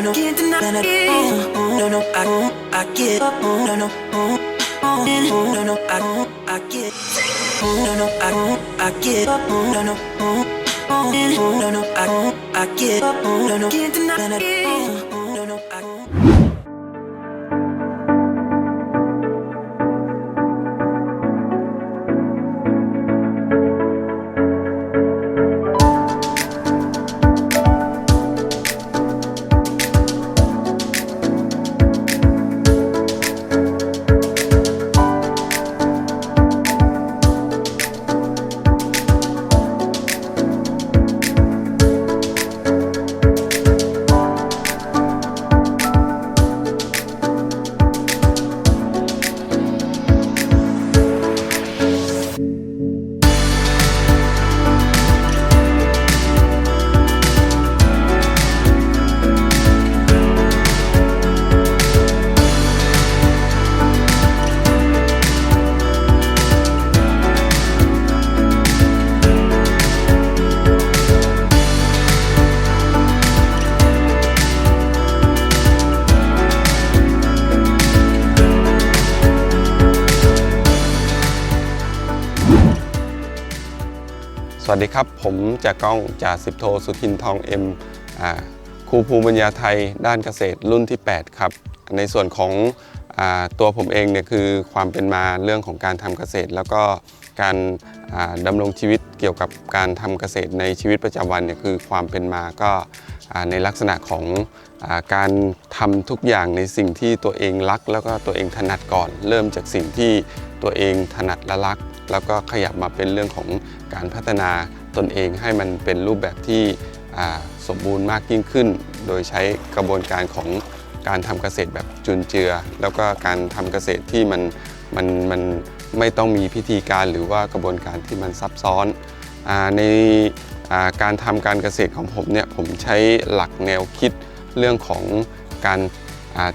no, no, can't deny that, oh oh, oh, oh, oh, no, no, I I get up, oh, no, no, oh, no, no, I I get, no, no, I I get up, no, no, no, no, I I get up, no, no, can't deny วัสดีครับ ผมจากกล้องจ่าสิบโทสุทินทองเอ็มครูภูมิปัญญาไทยด้านเกษตรรุ่นที่ 8 ครับ ในส่วนของอตัวผมเองเนี่ยคือความเป็นมาเรื่องของการทำเกษตร แล้วก็การอ่าดำรงชีวิตเกี่ยวกับการทำเกษตรในชีวิตประจำวันเนี่ยคือความเป็นมาก็ในลักษณะของอการทำทุกอย่างในสิ่งที่ตัวเองรัก แล้วก็ตัวเองถนัดก่อน เริ่มจากสิ่งที่ตัวเองถนัดและรัก แล้วก็ขยับมาเป็นเรื่องของการพัฒนาตนเองให้มันเป็นรูปแบบที่สมบูรณ์มากยิ่งขึ้น โดยใช้กระบวนการของการทำเกษตรแบบจุนเจือ แล้วก็การทำเกษตรที่มันมันมันไม่ต้องมีพิธีการหรือว่ากระบวนการที่มันซับซ้อนอในการทำการเกษตรของผมเนี่ยผมใช้หลักแนวคิดเรื่องของการ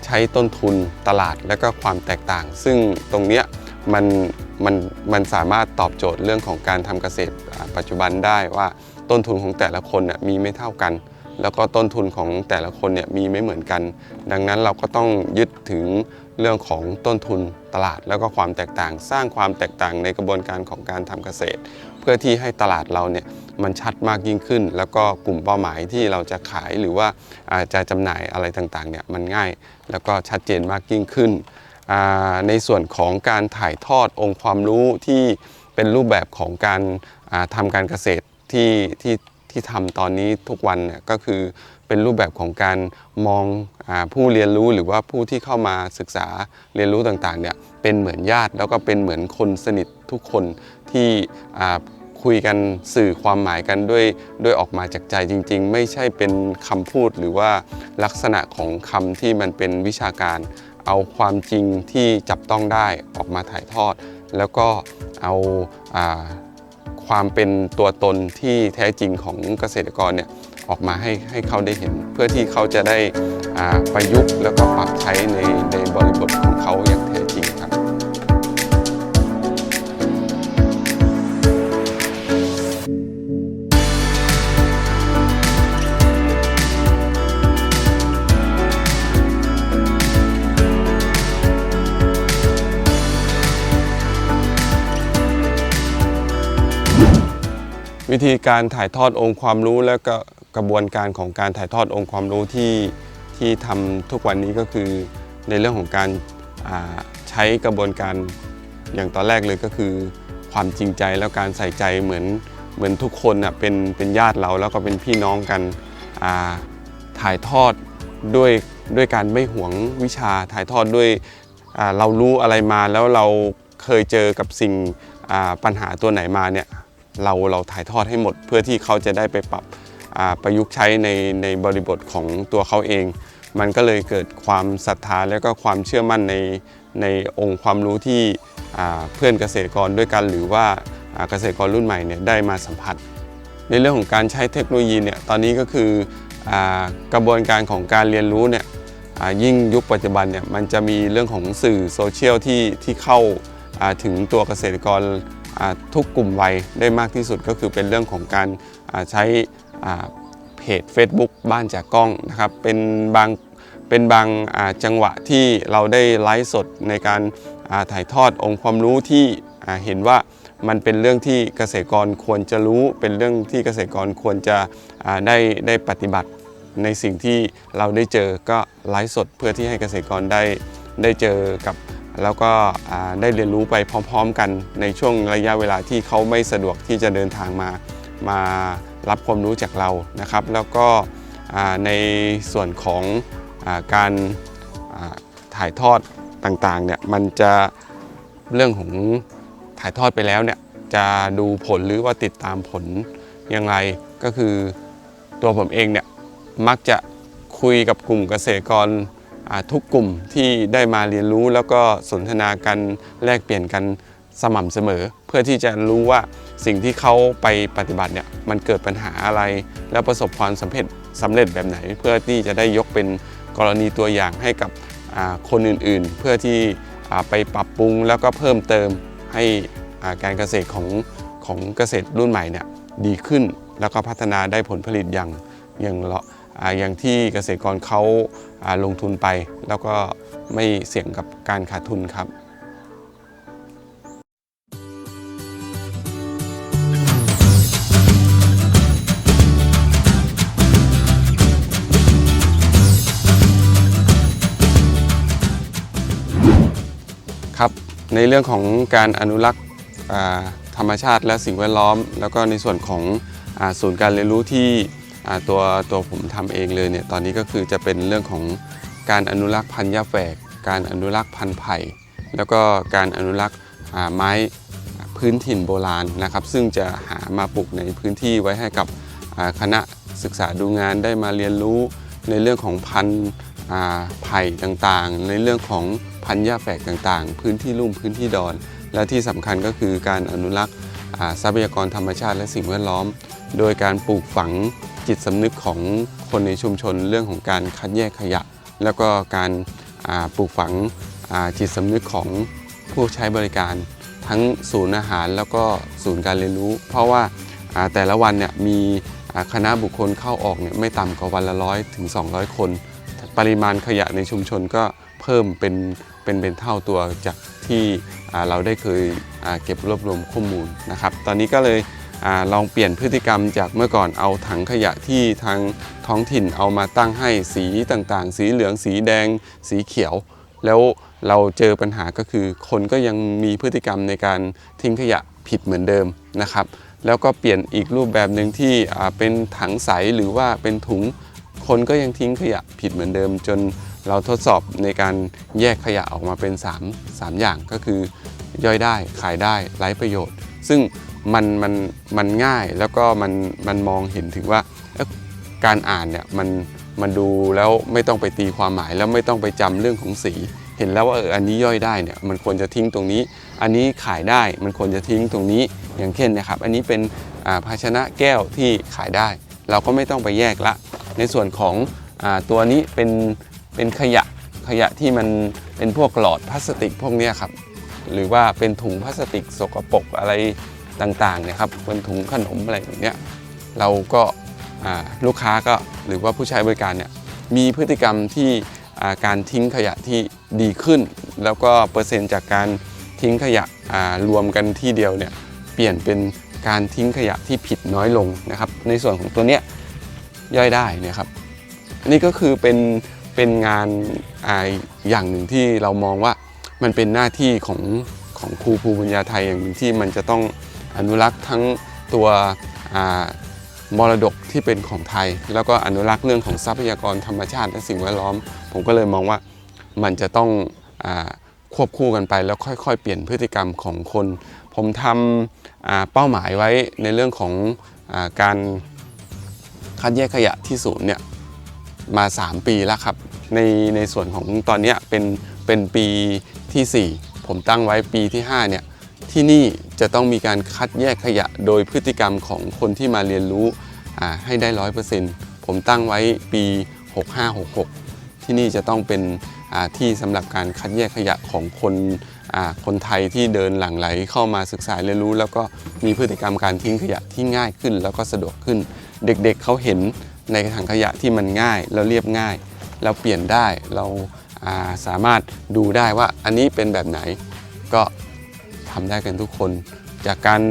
ใช้ต้นทุนตลาดและก็ความแตกต่าง ซึ่งตรงเนี้ยมัน มันมันสามารถตอบโจทย์เรื่องของการทำเกษตรปัจจุบันได้ว่าต้นทุนของแต่ละคนน่ะมีไม่เท่ากัน แล้วก็ต้นทุนของแต่ละคนเนี่ยมีไม่เหมือนกัน ดังนั้นเราก็ต้องยึดถึงเรื่องของต้นทุนตลาดแล้วก็ความแตกต่าง สร้างความแตกต่างในกระบวนการของการทำเกษตร เพื่อที่ให้ตลาดเราเนี่ยมันชัดมากยิ่งขึ้น แล้วก็กลุ่มเป้าหมายที่เราจะขายหรือว่าอาจะจำหน่ายอะไรต่างๆเนี่ยมันง่าย แล้วก็ชัดเจนมากยิ่งขึ้น ในส่วนของการถ่ายทอดองค์ความรู้ที่เป็นรูปแบบของการอ่าทำการเกษตรที่ที่ที่ทำตอนนี้ทุกวันเนี่ยก็คือเป็นรูปแบบของการมองอผู้เรียนรู้หรือว่าผู้ที่เข้ามาศึกษาเรียนรู้ต่างๆเนี่ยเป็นเหมือนญาติแล้วก็เป็นเหมือนคนสนิททุกคนที่คุยกันสื่อความหมายกันด้วยด้วยออกมาจากใจจริง ๆ ไม่ใช่เป็นคำพูดหรือว่าลักษณะของคำที่มันเป็นวิชาการ เอาความจริงที่จับต้องได้ออกมาถ่ายทอด แล้วก็เอาอาความเป็นตัวตนที่แท้จริงของเกษตรกรเนี่ยออกมาให้ให้เขาได้เห็น เพื่อที่เขาจะได้ประยุกต์แล้วก็ปรับใช้ในในบริบทของเขาอย่าง วิธีการถ่ายทอดองค์ความรู้และก็กระบวนการของการถ่ายทอดองค์ความรู้ที่ที่ทำทุกวันนี้ก็คือในเรื่องของการใช้กระบวนการอย่างตอนแรกเลยก็คือ ความจริงใจแล้วการใส่ใจเหมือนเหมือนทุกคนน่ะเป็นเป็นญาติเราแล้วก็เป็นพี่น้องกันถ่ายทอดด้วยด้วยการไม่หวงวิชาถ่ายทอดด้วยเรารู้อะไรมาแล้วเราเคยเจอกับสิ่งปัญหาตัวไหนมาเนี่ย เราเราถ่ายทอดให้หมด เพื่อที่เขาจะได้ไปปรับประยุกต์ใช้ในในบริบทของตัวเขาเอง มันก็เลยเกิดความศรัทธาและก็ความเชื่อมั่นในในองค์ความรู้ที่เพื่อนเกษตรกรด้วยกันหรือว่าเกษตรกรรุ่นใหม่เนี่ยได้มาสัมผัส ในเรื่องของการใช้เทคโนโลยีเนี่ยตอนนี้ก็คืออกระบวนการของการเรียนรู้เนี่ยยิ่งยุคปัจจุบันเนี่ยมันจะมีเรื่องของสื่อโซเชียลที่ที่เข้าถึงตัวเกษตรกร ทุกกลุ่มวัยได้มากที่สุดก็คือเป็นเรื่องของการใช้เพจ Facebook บ้านจากกล้องนะครับเป็นบางเป็นบางาจังหวะที่เราได้ไลฟ์สดในการาถ่ายทอดองค์ความรู้ที่เห็นว่ามันเป็นเรื่องที่เกษตรกรควรจะรู้ เป็นเรื่องที่เกษตรกรควรจะได้ได้ปฏิบัติในสิ่งที่เราได้เจอก็ไลฟ์สดเพื่อที่ให้เกษตรกรได้ได้เจอกับ แล้วก็ได้เรียนรู้ไปพร้อม ๆ กันในช่วงระยะเวลาที่เขาไม่สะดวกที่จะเดินทางมามารับความรู้จากเรานะครับ แล้วก็ในส่วนของอการถ่ายทอดต่างๆเนี่ยมันจะเรื่องของถ่ายทอดไปแล้วเนี่ยจะดูผลหรือว่าติดตามผลยังไงก็คือตัวผมเองเนี่ยมักจะคุยกับกลุ่มเกษตรกร ทุกกลุ่มที่ได้มาเรียนรู้แล้วก็สนทนากันแลกเปลี่ยนกันสม่ำเสมอ เพื่อที่จะรู้ว่าสิ่งที่เขาไปปฏิบัติเนี่ยมันเกิดปัญหาอะไร แล้วประสบความสำเร็จสำเร็จแบบไหน เพื่อที่จะได้ยกเป็นกรณีตัวอย่างให้กับคนอื่นๆ เพื่อที่ไปปรับปรุงแล้วก็เพิ่มเติมให้การเกษตรของของเกษตรรุ่นใหม่เนี่ยดีขึ้น แล้วก็พัฒนาได้ผลผลิตอย่างอย่างเลาะ อย่างที่เกษตรกรเขาลงทุนไป แล้วก็ไม่เสี่ยงกับการขาดทุนครับครับในเรื่องของการอนุรักษ์ธรรมชาติและสิ่งแวดล้อม แล้วก็ในส่วนของศูนย์การเรียนรู้ที่ ตัวตัวผมทำเองเลยเนี่ยตอนนี้ก็คือจะเป็นเรื่องของการอนุรักษ์พันธุ์หญ้าแฝก การอนุรักษ์พันธุ์ไผ่ แล้วก็การอนุรักษ์ไม้พื้นถิ่นโบราณนะครับ ซึ่งจะหามาปลูกในพื้นที่ไว้ให้กับคณะศึกษาดูงานได้มาเรียนรู้ในเรื่องของพันธุ์ไผ่ต่างๆ ในเรื่องของพันธุ์หญ้าแฝกต่างๆ พื้นที่ลุ่มพื้นที่ดอน และที่สำคัญก็คือการอนุรักษ์ทรัพยากรธรรมชาติและสิ่งแวดล้อม โดยการปลูกฝัง จิตสำนึกของคนในชุมชนเรื่องของการคัดแยกขยะ แล้วก็การปลูกฝังจิตสำนึกของผู้ใช้บริการทั้งศูนย์อาหารแล้วก็ศูนย์การเรียนรู้ เพราะว่าแต่ละวันเนี่ยมีคณะบุคคลเข้าออกเนี่ยไม่ต่ำกว่าวันละร้อยถึง 200 คน ปริมาณขยะในชุมชนก็เพิ่มเป็นเป็นเป็นเท่าตัวจากที่เราได้เคยเก็บรวบรวมข้อมูลนะครับ ตอนนี้ก็เลย ลองเปลี่ยนพฤติกรรมจากเมื่อก่อนเอาถังขยะที่ทางท้องถิ่นเอามาตั้งให้สีต่างๆ สีเหลืองสีแดง สีเขียว แล้วเราเจอปัญหาก็คือคนก็ยังมีพฤติกรรมในการทิ้งขยะผิดเหมือนเดิมนะครับ แล้วก็เปลี่ยนอีกรูปแบบหนึ่งที่เป็นถังใสหรือว่าเป็นถุงคนก็ยังทิ้งขยะผิดเหมือนเดิม จนเราทดสอบในการแยกขยะออกมาเป็น 3 3 อย่างก็คือย่อยได้ขายได้ไร้ประโยชน์ ซึ่ง มันมันมันง่ายแล้วก็มันมันมองเห็นถึงว่าการอ่านเนี่ยมันมันดูแล้วไม่ต้องไปตีความหมายแล้วไม่ต้องไปจำเรื่องของสี เห็นแล้วว่าเอออันนี้ย่อยได้เนี่ยมันควรจะทิ้งตรงนี้ อันนี้ขายได้มันควรจะทิ้งตรงนี้อย่างเช่นนะครับ อันนี้เป็นภาชนะแก้วที่ขายได้ เราก็ไม่ต้องไปแยกละ ในส่วนของอตัวนี้เป็นเป็นขยะขยะที่มันเป็นพวกหลอดพลาสติกพวกนี้ครับหรือว่าเป็นถุงพลาสติกสกปรกอะไร ต่างๆเนี่ยครับเป็นถุงขนมอะไรอย่างเนี้ยเราก็ลูกค้าก็หรือว่าผู้ใช้บริการเนี่ยมีพฤติกรรมที่การทิ้งขยะที่ดีขึ้น แล้วก็เปอร์เซ็นต์จากการทิ้งขยะรวมกันที่เดียวเนี่ยเปลี่ยนเป็นการทิ้งขยะที่ผิดน้อยลงนะครับ ในส่วนของตัวเนี้ยย่อยได้นะครับนี่ก็คือเป็นเป็นงานออย่างหนึ่งที่เรามองว่ามันเป็นหน้าที่ของของครูภูมิปัญญาไทยอย่างหนึ่งที่มันจะต้อง อนุรักษ์ทั้งตัวมรดกที่เป็นของไทย แล้วก็อนุรักษ์เรื่องของทรัพยากรธรรมชาติและสิ่งแวดล้อม ผมก็เลยมองว่ามันจะต้องอควบคู่กันไปแล้วค่อยๆ เปลี่ยนพฤติกรรมของคน ผมทำเป้าหมายไว้ในเรื่องของอการคัดแยกขยะที่ศูนย์เนี่ยมา 3 ปีแล้วครับ ในในส่วนของตอนนี้เป็นเป็นปีทีสี่4 ผมตั้งไว้ปีที่ 5 เนี่ย ที่นี่จะต้องมีการคัดแยกขยะโดยพฤติกรรมของคนที่มาเรียนรู้ให้ได้ร้อยเปอร์เซ็นต์ผมตั้งไว้ปี 6566 ที่นี่จะต้องเป็นที่สำหรับการคัดแยกขยะของคนคนไทยที่เดินหลั่งไหลเข้ามาศึกษาเรียนรู้ แล้วก็มีพฤติกรรมการทิ้งขยะที่ง่ายขึ้น แล้วก็สะดวกขึ้น เด็กๆเขาเห็นในถังขยะที่มันง่ายแล้วเรียบง่าย เราเปลี่ยนได้เราาสามารถดูได้ว่าอันนี้เป็นแบบไหนก็ ทำได้กันทุกคน จากการ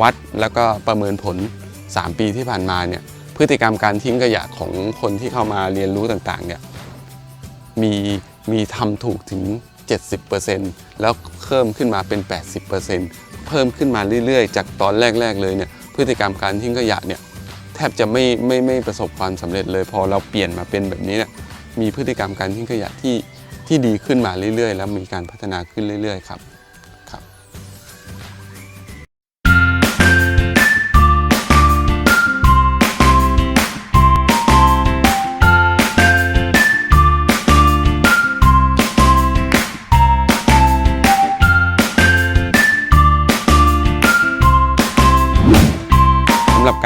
วัดแล้วก็ประเมินผล 3 ปีที่ผ่านมาเนี่ยพฤติกรรมการทิ้งขยะของคนที่เข้ามาเรียนรู้ต่างๆเนี่ยมีมีทำถูกถึง 70%แล้วเพิ่มขึ้นมาเป็น 80%เพิ่มขึ้นมาเรื่อยๆ จากตอนแรก ๆ เลยเนี่ยพฤติกรรมการทิ้งขยะเนี่ยแทบจะไม่ไม่ไม่ประสบความสำเร็จเลย พอเราเปลี่ยนมาเป็นแบบนี้เนี่ยมีพฤติกรรมการทิ้งขยะที่ที่ดีขึ้นมาเรื่อยๆ แล้วมีการพัฒนาขึ้นเรื่อย ๆ ครับ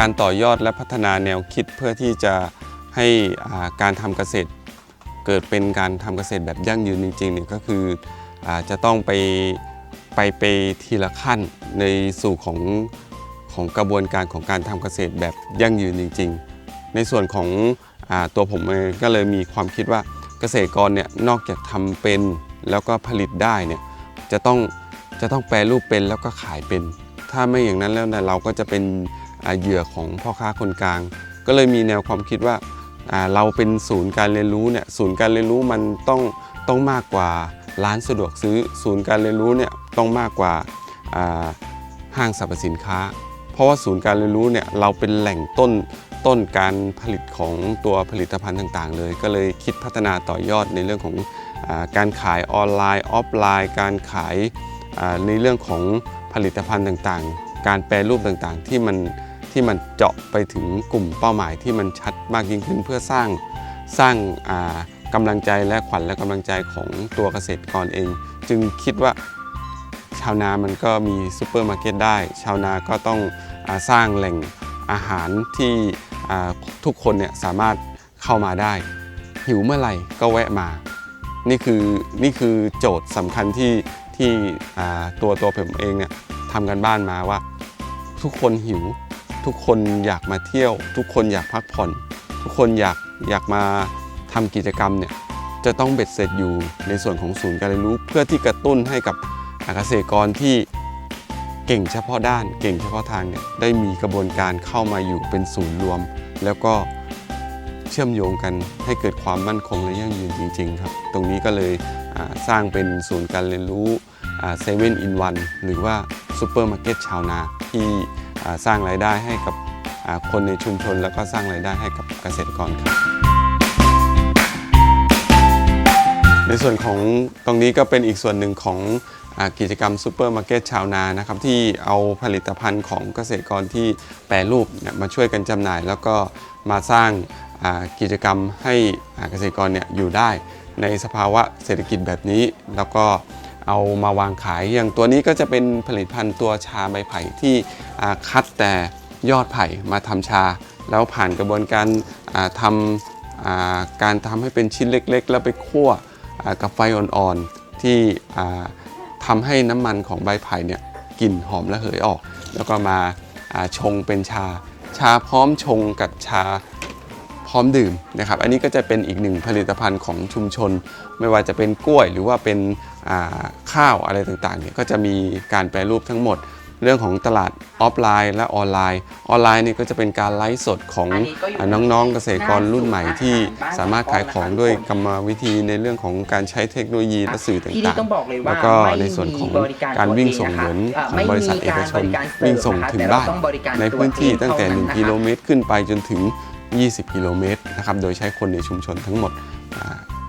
การต่อยอดและพัฒนาแนวคิดเพื่อที่จะให้การทำเกษตร เกิดเป็นการทำเกษตรแบบยั่งยืนจริงๆเนี่ยก็คืออจะต้องไปไปไปทีละขั้นในสู่ของของกระบวนการของการทำเกษตรแบบยั่งยืนจริง ๆ ในส่วนของอตัวผมเองก็เลยมีความคิดว่าเกษตรกรเนี่ยนอกจากทำเป็นแล้วก็ผลิตได้เนี่ยจะต้องจะต้องแปรรูปเป็นแล้วก็ขายเป็น ถ้าไม่อย่างนั้นแล้วเนี่ยเราก็จะเป็น เหยื่อของพ่อค้าคนกลาง ก็เลยมีแนวความคิดว่าเราเป็นศูนย์การเรียนรู้เนี่ยศูนย์การเรียนรู้มันต้องต้องมากกว่าร้านสะดวกซื้อ ศูนย์การเรียนรู้เนี่ยต้องมากกว่าห้างสรรพสินค้า เพราะว่าศูนย์การเรียนรู้เนี่ยเราเป็นแหล่งต้นต้นการผลิตของตัวผลิตภัณฑ์ต่าง ๆ เลย ก็เลยคิดพัฒนาต่อยอดในเรื่องของอการขายออนไลน์ออฟไลน์ การขายในเรื่องของผลิตภัณฑ์ต่างๆ การแปรรูปต่างๆ ที่มัน ที่มันเจาะไปถึงกลุ่มเป้าหมายที่มันชัดมากยิ่งขึ้น เพื่อสร้างสร้างกำลังใจและขวัญและกำลังใจของตัวเกษตรกรเอง จึงคิดว่าชาวนามันก็มีซูเปอร์มาร์เก็ตได้ ชาวนาก็ต้องอสร้างแหล่งอาหารที่ทุกคนเนี่ยสามารถเข้ามาได้ หิวเมื่อไหร่ก็แวะมา นี่คือนี่คือโจทย์สำคัญที่ที่ตัวตัวผมเองเนี่ยทำกันบ้านมาว่า ทุกคนหิว ทุกคนอยากมาเที่ยว ทุกคนอยากพักผ่อน ทุกคนอยากอยากมาทำกิจกรรมเนี่ยจะต้องเบ็ดเสร็จอยู่ในส่วนของศูนย์การเรียนรู้ เพื่อที่กระตุ้นให้กับเกษตรกรที่เก่งเฉพาะด้าน เก่งเฉพาะทางเนี่ยได้มีกระบวนการเข้ามาอยู่เป็นศูนย์รวม แล้วก็เชื่อมโยงกันให้เกิดความมั่นคงและยั่งยืนจริง ๆ ครับ ตรงนี้ก็เลยสร้างเป็นศูนย์การเรียนรู้เซเว่นอินวันหรือว่าซูเปอร์มาร์เก็ตชาวนาที่ สร้างรายได้ให้กับคนในชุมชน แล้วก็สร้างรายได้ให้กับเกษตรกรครับ ในส่วนของตรงนี้ก็เป็นอีกส่วนหนึ่งของอกิจกรรมซูเปอร์มาร์เก็ตชาวนานะครับที่เอาผลิตภัณฑ์ของเกษตรกรที่แปรรูปเนี่ยมาช่วยกันจำหน่าย แล้วก็มาสร้างกิจกรรมให้เกษตรกรเนี่ยอยู่ได้ในสภาวะเศรษฐกิจแบบนี้แล้วก็ เอามาวางขาย อย่างตัวนี้ก็จะเป็นผลิตภัณฑ์ตัวชาใบไผ่ที่คัดแต่ยอดไผ่มาทำชา แล้วผ่านกระบวนการทำอ่าการทำให้เป็นชิ้นเล็ก ๆ แล้วไปคั่วกับไฟอ่อนๆที่อ่าทำให้น้ำมันของใบไผ่เนี่ยกลิ่นหอมระเหยออก แล้วก็มาชงเป็นชา ชาพร้อมชงกับชา พร้อมดื่มนะครับ อันนี้ก็จะเป็นอีกหนึ่งผลิตภัณฑ์ของชุมชน ไม่ว่าจะเป็นกล้วยหรือว่าเป็นอ่าข้าวอะไรต่างๆเนี่ยก็จะมีการแปรรูปทั้งหมด เรื่องของตลาดออฟไลน์ และออนไลน์ ออนไลน์นี่ก็จะเป็นการไลฟ์สดของอันนี้ก็อยู่อ่าน้องๆเกษตรกรรุ่นใหม่ที่หน้าศูนย์อาหารบ้านสามารถขายของด้วยกรรมวิธีในเรื่องของการใช้เทคโนโลยีและสื่อที่นี่ต่างต้องบอกเลยๆว่าแล้วก็ไม่ในส่วนของมีบริการการวิ่งส่งเหมือนตัวของเองบริษัทนะคะเอกชนไม่มีการบริการเสิร์ฟวิ่งส่งถึงบ้านแต่เราต้องบริการในพื้นที่ตัวเองตั้งแต่เท่านั้น1กิโลเมตรขึ้นไปจนถึง 20 กิโลเมตรนะครับ โดยใช้คนในชุมชนทั้งหมด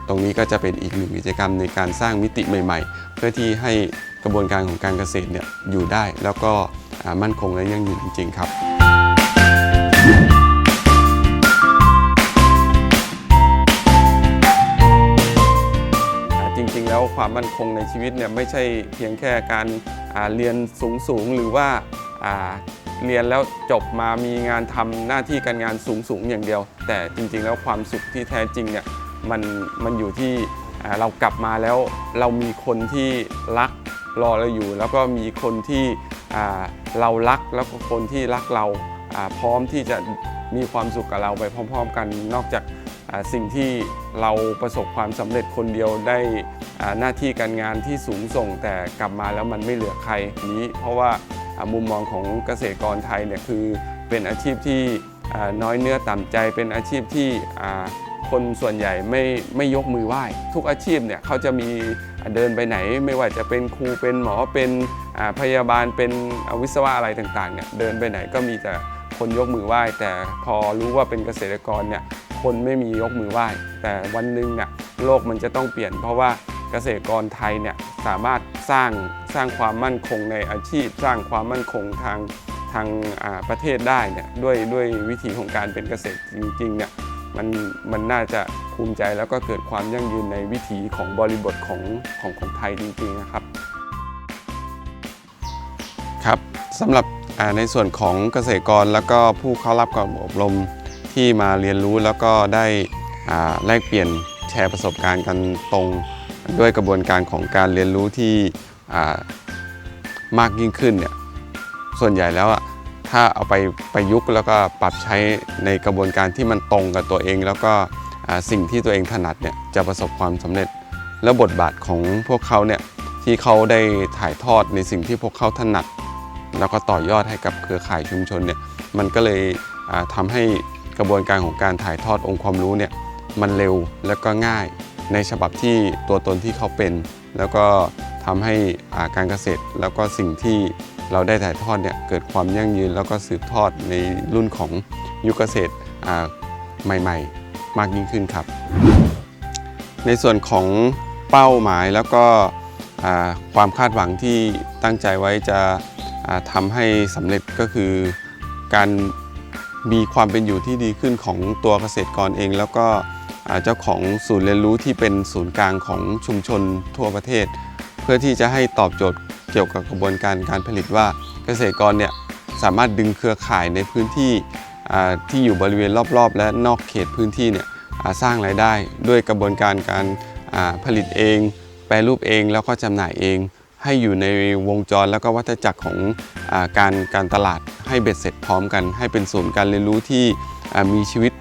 ตรงนี้ก็จะเป็นอีกหนึ่งกิจกรรมในการสร้างมิติใหม่ ๆ เพื่อที่ให้กระบวนการของการเกษตรเนี่ยอยู่ได้แล้วก็มั่นคงและยั่งยืนจริง ๆ ครับจริงๆ แล้วความมั่นคงในชีวิตเนี่ยไม่ใช่เพียงแค่การเรียนสูงๆ หรือว่า เรียนแล้วจบมามีงานทำหน้าที่การงานสูงๆอย่างเดียว แต่จริงๆแล้วความสุขที่แท้จริงเนี่ยมันมันอยู่ที่เรากลับมาแล้วเรามีคนที่รักรอเราอยู่ แล้วก็มีคนที่เรารักแล้วก็คนที่รักเราพร้อมที่จะมีความสุขกับเราไปพร้อม ๆ กันนอกจากสิ่งที่เราประสบความสำเร็จคนเดียวได้หน้าที่การงานที่สูงส่งแต่กลับมาแล้วมันไม่เหลือใครนี้ เพราะว่า มุมมองของเกษตรกรไทยเนี่ยคือเป็นอาชีพที่น้อยเนื้อต่ำใจ เป็นอาชีพที่คนส่วนใหญ่ไม่ไม่ยกมือไหว้ ทุกอาชีพเนี่ยเขาจะมีเดินไปไหน ไม่ว่าจะเป็นครูเป็นหมอเป็นพยาบาลเป็นวิศวะอะไรต่างๆเนี่ยเดินไปไหนก็มีแต่คนยกมือไหว้ แต่พอรู้ว่าเป็นเกษตรกรเนี่ยคนไม่มียกมือไหว้ แต่วันหนึ่งเนี่ยโลกมันจะต้องเปลี่ยน เพราะว่า เกษตรกรไทยเนี่ยสามารถสร้างสร้างความมั่นคงในอาชีพ สร้างความมั่นคงทางทางประเทศได้เนี่ยด้วยด้วยวิธีของการเป็นเกษตรจริงๆเนี่ยมันมันน่าจะภูมิใจแล้วก็เกิดความยั่งยืนในวิถีของบริบทของของของไทยจริงๆนะครับครับสำหรับในส่วนของเกษตรกรแล้วก็ผู้เข้ารับการอบรมที่มาเรียนรู้แล้วก็ได้อ่าแลกเปลี่ยนแชร์ประสบการณ์กันตรง ด้วยกระบวนการของการเรียนรู้ที่มากยิ่งขึ้นเนี่ยส่วนใหญ่แล้วอะถ้าเอาไปประยุกต์แล้วก็ปรับใช้ในกระบวนการที่มันตรงกับตัวเอง แล้วก็สิ่งที่ตัวเองถนัดเนี่ยจะประสบความสำเร็จ แล้วบทบาทของพวกเขาเนี่ยที่เขาได้ถ่ายทอดในสิ่งที่พวกเขาถนัด แล้วก็ต่อยอดให้กับเครือข่ายชุมชนเนี่ยมันก็เลยอ่าทำให้กระบวนการของการถ่ายทอดองค์ความรู้เนี่ยมันเร็วแล้วก็ง่าย ในฉบับที่ตัวตนที่เขาเป็น แล้วก็ทำให้อาการเกษตร แล้วก็สิ่งที่เราได้ถ่ายทอดเนี่ยเกิดความยั่งยืน แล้วก็สืบทอดในรุ่นของยุคเกษตรใหม่ ๆ มากยิ่งขึ้นครับ ในส่วนของเป้าหมายแล้วก็ความคาดหวังที่ตั้งใจไว้จะอ่าทำให้สำเร็จก็คือการมีความเป็นอยู่ที่ดีขึ้นของตัวเกษตรกรเอง แล้วก็ เจ้าของศูนย์เรียนรู้ที่เป็นศูนย์กลางของชุมชนทั่วประเทศ เพื่อที่จะให้ตอบโจทย์เกี่ยวกับกระบวนการการผลิตว่าเกษตรกรเนี่ยสามารถดึงเครือข่ายในพื้นที่ที่อยู่บริเวณรอบๆ และนอกเขตพื้นที่เนี่ยสร้างรายได้ด้วยกระบวนการการผลิตเอง แปรรูปเองแล้วก็จำหน่ายเอง ให้อยู่ในวงจรแล้วก็วัฏจักรของอการการตลาดให้เบ็ดเสร็จพร้อมกัน ให้เป็นศูนย์การเรียนรู้ที่มีชีวิต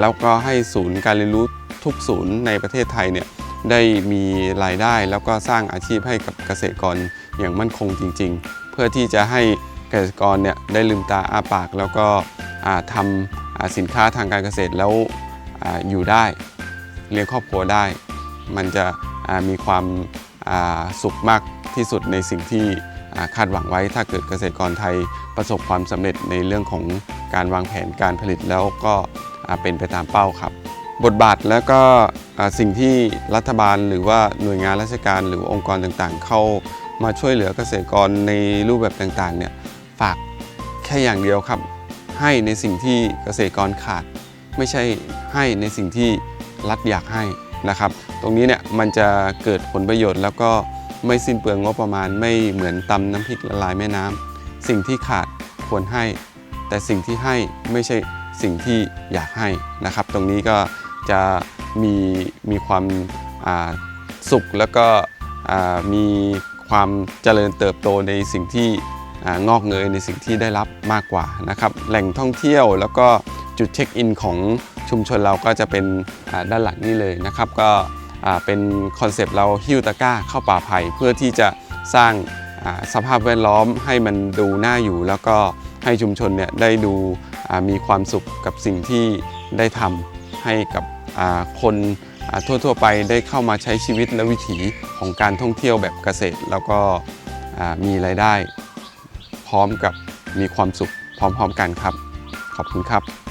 แล้วก็ให้ศูนย์การเรียนรู้ทุกศูนย์ในประเทศไทยเนี่ยได้มีรายได้ แล้วก็สร้างอาชีพให้กับเกษตรกรอย่างมั่นคงจริง ๆ เพื่อที่จะให้เกษตรกรเนี่ยได้ลืมตาอ้าปาก แล้วก็ทำสินค้าทางการเกษตรแล้วออยู่ได้เลี้ยงครอบครัวได้ มันจะมีความสุขมากที่สุดในสิ่งที่คาดหวังไว้ ถ้าเกิดเกษตรกรไทยประสบความสำเร็จในเรื่องของการวางแผนการผลิตแล้วก็ เป็นไปตามเป้าครับ บทบาทแล้วก็สิ่งที่รัฐบาลหรือว่าหน่วยงานราชการหรือองค์กรต่างๆ เข้ามาช่วยเหลือเกษตรกรในรูปแบบต่างๆเนี่ยฝากแค่อย่างเดียวครับ ให้ในสิ่งที่เกษตรกรขาด ไม่ใช่ให้ในสิ่งที่รัฐอยากให้นะครับ ตรงนี้เนี่ยมันจะเกิดผลประโยชน์ แล้วก็ไม่สิ้นเปลืองงบประมาณไม่เหมือนตำน้ำพริกละลายแม่น้ำสิ่งที่ขาดควรให้ แต่สิ่งที่ให้ไม่ใช่ สิ่งที่อยากให้นะครับ ตรงนี้ก็จะมีมีความอ่าสุขแล้วก็อ่ามีความเจริญเติบโตในสิ่งที่อ่างอกเงยในสิ่งที่ได้รับมากกว่านะครับ แหล่งท่องเที่ยวแล้วก็จุดเช็คอินของชุมชนเราก็จะเป็นอ่าด้านหลังนี้เลยนะครับ ก็อ่าเป็นคอนเซปต์เราฮิ้วตะก้าเข้าป่าไผ่เพื่อที่จะสร้างอ่าสภาพแวดล้อมให้มันดูน่าอยู่ แล้วก็ให้ชุมชนเนี่ยได้ดู มีความสุขกับสิ่งที่ได้ทำให้กับคนทั่วๆไปได้เข้ามาใช้ชีวิตและวิถีของการท่องเที่ยวแบบเกษตร แล้วก็มีรายได้ พร้อมกับมีความสุขพร้อมๆกันครับ ขอบคุณครับ